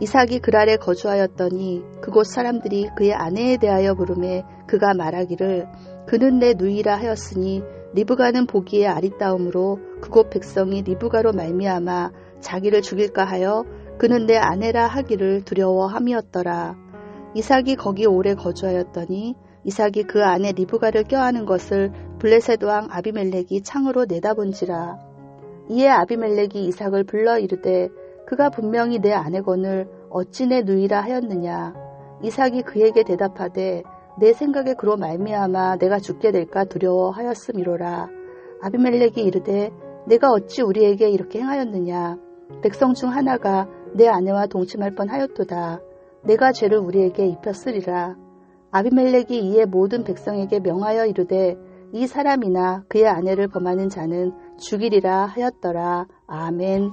이삭이 그랄에 거주하였더니 그곳 사람들이 그의 아내에 대하여 부름에 그가 말하기를 그는 내 누이라 하였으니 리브가는 보기에 아리따움으로 그곳 백성이 리브가로 말미암아 자기를 죽일까 하여 그는 내 아내라 하기를 두려워함이었더라. 이삭이 거기 오래 거주하였더니 이삭이 그 아내 리브가를 껴안은 것을 블레셋 왕 아비멜렉이 창으로 내다본지라. 이에 아비멜렉이 이삭을 불러 이르되 그가 분명히 내 아내건을 어찌 내 누이라 하였느냐. 이삭이 그에게 대답하되 내 생각에 그로 말미암아 내가 죽게 될까 두려워하였음이로라. 아비멜렉이 이르되 내가 어찌 우리에게 이렇게 행하였느냐. 백성 중 하나가 내 아내와 동침할 뻔하였도다. 내가 죄를 우리에게 입혔으리라. 아비멜렉이 이에 모든 백성에게 명하여 이르되 이 사람이나 그의 아내를 범하는 자는 죽이리라 하였더라. 아멘.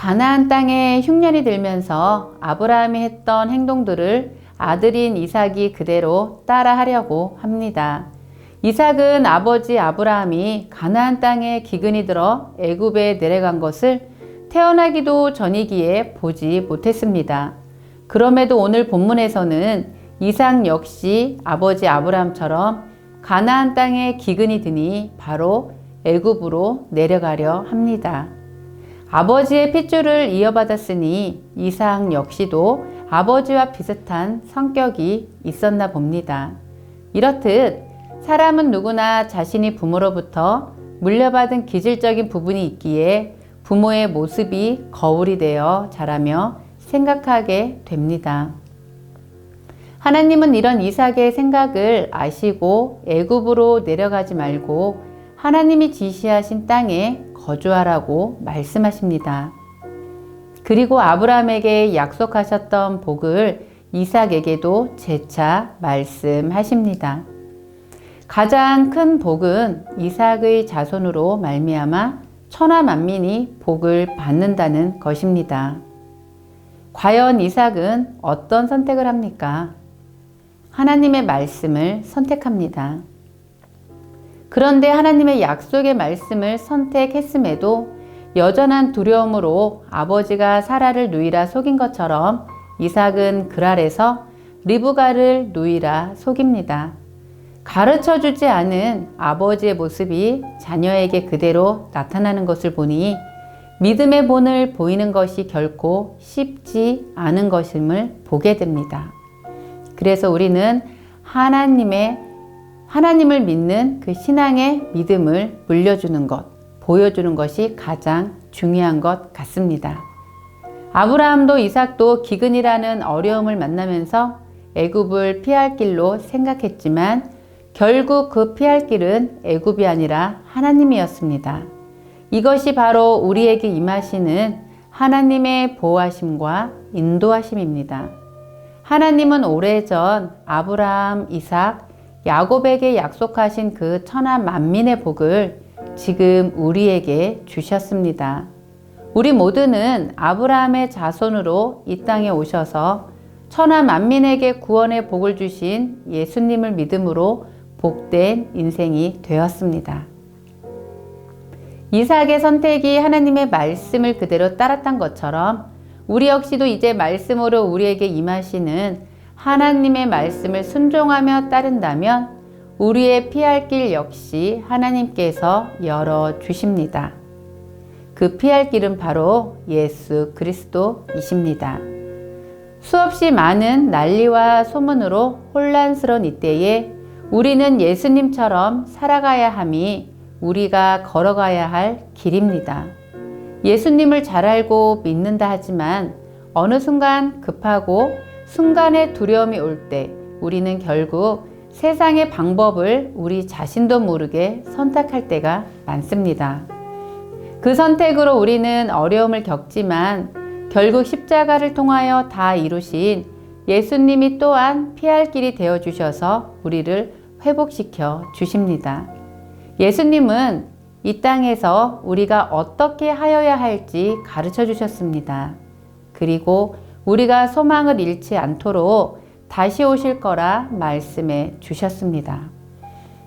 가나안 땅에 흉년이 들면서 아브라함이 했던 행동들을 아들인 이삭이 그대로 따라하려고 합니다. 이삭은 아버지 아브라함이 가나안 땅에 기근이 들어 애굽에 내려간 것을 태어나기도 전이기에 보지 못했습니다. 그럼에도 오늘 본문에서는 이삭 역시 아버지 아브라함처럼 가나안 땅에 기근이 드니 바로 애굽으로 내려가려 합니다. 아버지의 핏줄을 이어받았으니 이삭 역시도 아버지와 비슷한 성격이 있었나 봅니다. 이렇듯 사람은 누구나 자신이 부모로부터 물려받은 기질적인 부분이 있기에 부모의 모습이 거울이 되어 자라며 생각하게 됩니다. 하나님은 이런 이삭의 생각을 아시고 애굽으로 내려가지 말고 하나님이 지시하신 땅에 거주하라고 말씀하십니다. 그리고 아브라함에게 약속하셨던 복을 이삭에게도 재차 말씀하십니다. 가장 큰 복은 이삭의 자손으로 말미암아 천하 만민이 복을 받는다는 것입니다. 과연 이삭은 어떤 선택을 합니까? 하나님의 말씀을 선택합니다. 그런데 하나님의 약속의 말씀을 선택했음에도 여전한 두려움으로 아버지가 사라를 누이라 속인 것처럼 이삭은 그랄에서 리브가를 누이라 속입니다. 가르쳐 주지 않은 아버지의 모습이 자녀에게 그대로 나타나는 것을 보니 믿음의 본을 보이는 것이 결코 쉽지 않은 것임을 보게 됩니다. 그래서 우리는 하나님의 하나님을 믿는 그 신앙의 믿음을 물려주는 것, 보여주는 것이 가장 중요한 것 같습니다. 아브라함도 이삭도 기근이라는 어려움을 만나면서 애굽을 피할 길로 생각했지만 결국 그 피할 길은 애굽이 아니라 하나님이었습니다. 이것이 바로 우리에게 임하시는 하나님의 보호하심과 인도하심입니다. 하나님은 오래전 아브라함, 이삭, 야곱에게 약속하신 그 천하 만민의 복을 지금 우리에게 주셨습니다. 우리 모두는 아브라함의 자손으로 이 땅에 오셔서 천하 만민에게 구원의 복을 주신 예수님을 믿음으로 복된 인생이 되었습니다. 이삭의 선택이 하나님의 말씀을 그대로 따랐던 것처럼 우리 역시도 이제 말씀으로 우리에게 임하시는 하나님의 말씀을 순종하며 따른다면 우리의 피할 길 역시 하나님께서 열어 주십니다. 그 피할 길은 바로 예수 그리스도이십니다. 수없이 많은 난리와 소문으로 혼란스러운 이때에 우리는 예수님처럼 살아가야 함이 우리가 걸어가야 할 길입니다. 예수님을 잘 알고 믿는다 하지만 어느 순간 급하고 순간의 두려움이 올 때 우리는 결국 세상의 방법을 우리 자신도 모르게 선택할 때가 많습니다. 그 선택으로 우리는 어려움을 겪지만 결국 십자가를 통하여 다 이루신 예수님이 또한 피할 길이 되어 주셔서 우리를 회복시켜 주십니다. 예수님은 이 땅에서 우리가 어떻게 하여야 할지 가르쳐 주셨습니다. 그리고 우리가 소망을 잃지 않도록 다시 오실 거라 말씀해 주셨습니다.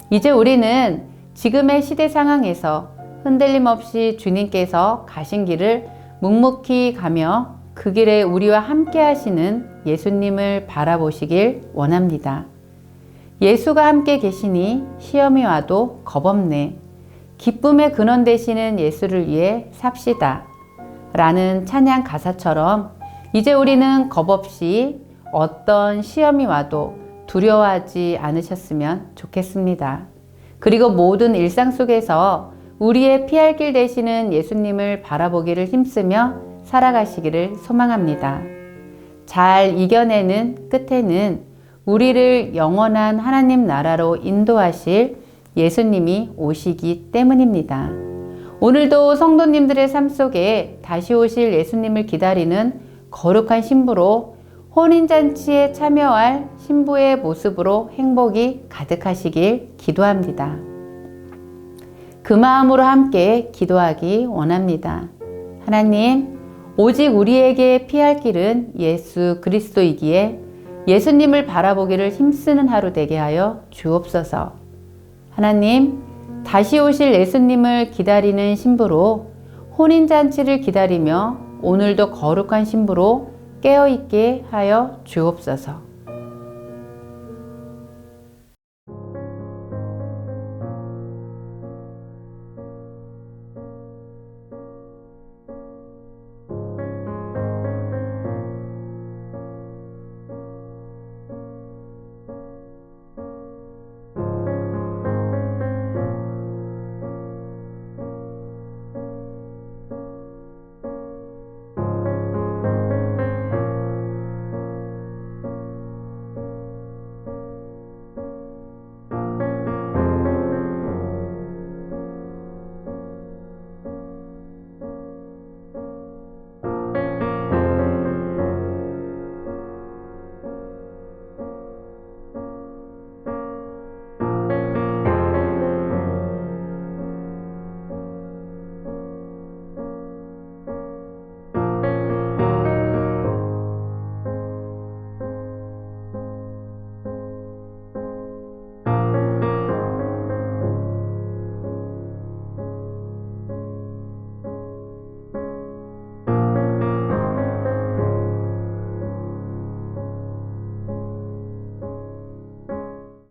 이제 우리는 지금의 시대 상황에서 흔들림 없이 주님께서 가신 길을 묵묵히 가며 그 길에 우리와 함께 하시는 예수님을 바라보시길 원합니다. 예수가 함께 계시니 시험이 와도 겁없네. 기쁨의 근원 되시는 예수를 위해 삽시다. 라는 찬양 가사처럼 이제 우리는 겁 없이 어떤 시험이 와도 두려워하지 않으셨으면 좋겠습니다. 그리고 모든 일상 속에서 우리의 피할 길 되시는 예수님을 바라보기를 힘쓰며 살아가시기를 소망합니다. 잘 이겨내는 끝에는 우리를 영원한 하나님 나라로 인도하실 예수님이 오시기 때문입니다. 오늘도 성도님들의 삶 속에 다시 오실 예수님을 기다리는 거룩한 신부로 혼인잔치에 참여할 신부의 모습으로 행복이 가득하시길 기도합니다. 그 마음으로 함께 기도하기 원합니다. 하나님, 오직 우리에게 피할 길은 예수 그리스도이기에 예수님을 바라보기를 힘쓰는 하루 되게 하여 주옵소서. 하나님, 다시 오실 예수님을 기다리는 신부로 혼인잔치를 기다리며 오늘도 거룩한 신부로 깨어있게 하여 주옵소서.